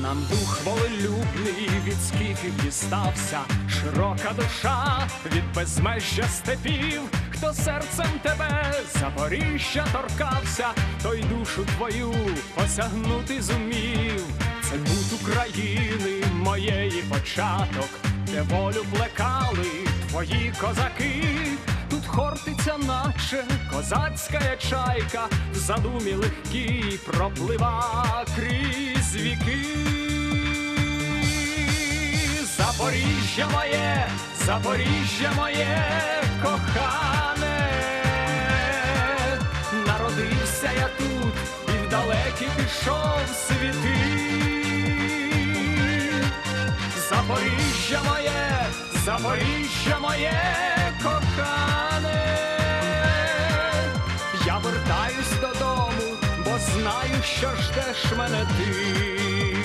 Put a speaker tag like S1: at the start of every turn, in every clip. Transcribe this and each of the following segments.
S1: дух волелюбний від скіфів дістався, широка душа від безмежжя степів, хто серцем тебе Запоріжжя торкався, той душу твою осягнути зумів. Це тут України моєї початок, де волю плекали твої козаки. Тут хортиця, наче козацька чайка, в задумі легкій проплива крізь віки. Запоріжжя моє, Запоріжжя моє кохане, народився я тут і вдалекі пішов світи. Запоріжжя моє, Запоріжжя моє знаю, що ждеш мене ти.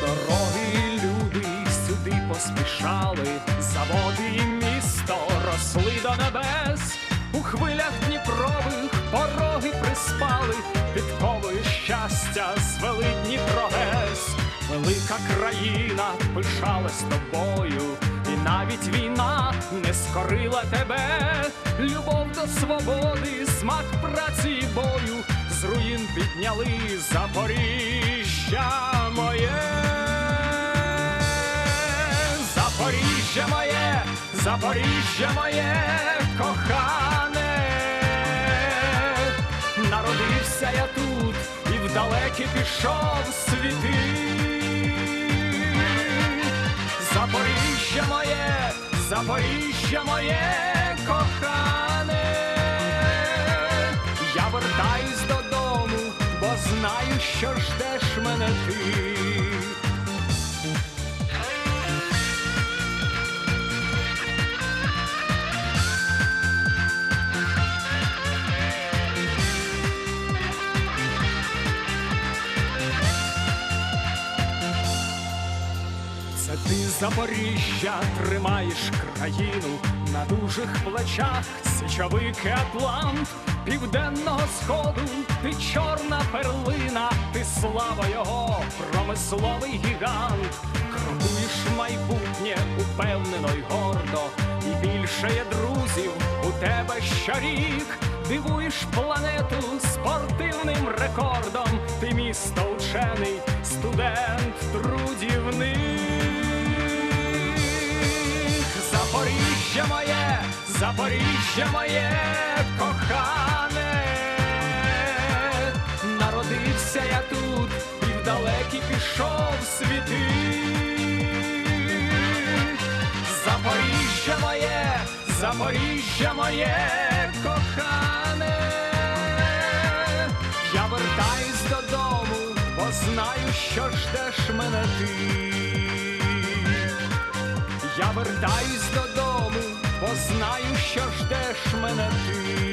S1: Дороги люди сюди поспішали, заводи і місто росли до небес, у хвилях Дніпрових пороги приспали, підковою щастя звели Дніпрогес. Велика країна пишалась тобою, навіть війна не скорила тебе. Любов до свободи, смак праці і бою, з руїн підняли Запоріжжя моє. Запоріжжя моє, Запоріжжя моє кохане, народився я тут і вдалекі пішов світи. Запоріжжя моє кохане, я вертаюсь додому, бо знаю, що ждеш мене ти. Ти Запоріжжя тримаєш країну на дужих плечах, січовик Атлант, південного сходу, ти чорна перлина, ти слава його, промисловий гігант, крокуєш майбутнє упевнено й гордо, і більше є друзів у тебе щорік, дивуєш планету спортивним рекордом, ти місто учений, студент трудівник. Моє, Запоріжжя моє кохане, народився я тут і вдалекі пішов світи. Запоріжжя моє, Запоріжжя моє кохане, я вертаюсь додому, бо знаю, що ждеш мене ти. Я вертаюсь додому, бо знаю, що ждеш мене ти.